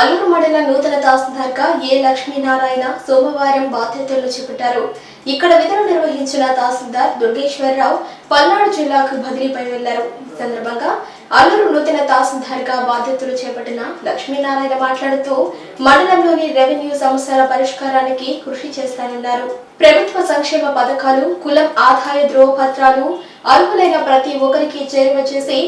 అల్లూరు మండల నూతన తహసీల్దార్గా ఏ లక్ష్మీనారాయణ సోమవారం బాధ్యతలు చేపట్టారు. ఇక్కడ విధులు నిర్వహించిన తహసీల్దార్ దుర్గేశ్వరరావు పల్నాడు జిల్లాకు బదిలీపై వెళ్ళారు. ఈ సందర్భంగా అల్లూరు నూతన తహసీల్దార్గా బాధ్యతలు చేపట్టిన లక్ష్మీనారాయణ మాట్లాడుతూ మండలంలోని రెవెన్యూ సమస్యల పరిష్కారానికి కృషి చేస్తానన్నారు. ప్రభుత్వ సంక్షేమ పథకాలు కులం ఆదాయ ధ్రువపత్రాలు అర్హులైన ప్రతి ఒక్కరికి చేరువ చేసి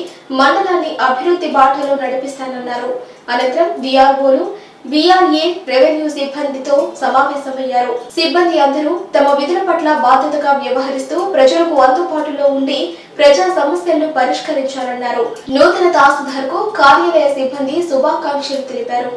మండలాన్ని అభివృద్ధి బాటలో నడిపిస్తానన్నారు. అనంతరం డిఆర్ఓలు బీఆర్ఏ రెవెన్యూ సిబ్బందితో సమావేశమయ్యారు. సిబ్బంది అందరూ తమ విధుల పట్ల బాధ్యతగా వ్యవహరిస్తూ ప్రజలకు అందుబాటులో ఉండి ప్రజా సమస్యలను పరిష్కరించాలన్నారు. నూతన తహసీల్దార్కు కార్యాలయ సిబ్బంది శుభాకాంక్షలు తెలిపారు.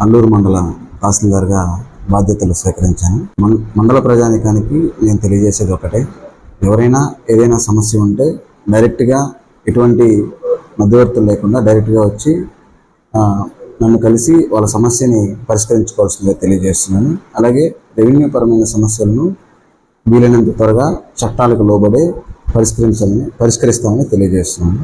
అల్లూరు మండల తహసీల్దార్గా బాధ్యతలు స్వీకరించాను. మం- మండల ప్రజానికానికి నేను తెలియజేసేది ఒకటే. ఎవరైనా ఏదైనా సమస్య ఉంటే డైరెక్ట్గా ఎటువంటి మధ్యవర్తులు లేకుండా డైరెక్ట్గా వచ్చి నన్ను కలిసి వాళ్ళ సమస్యని పరిష్కరించుకోవాల్సిందిగా తెలియజేస్తున్నాను. అలాగే రెవెన్యూ పరమైన సమస్యలను వీలైనంత త్వరగా చట్టాలకు లోబడే పరిష్కరించాలని పరిష్కరిస్తామని తెలియజేస్తున్నాను.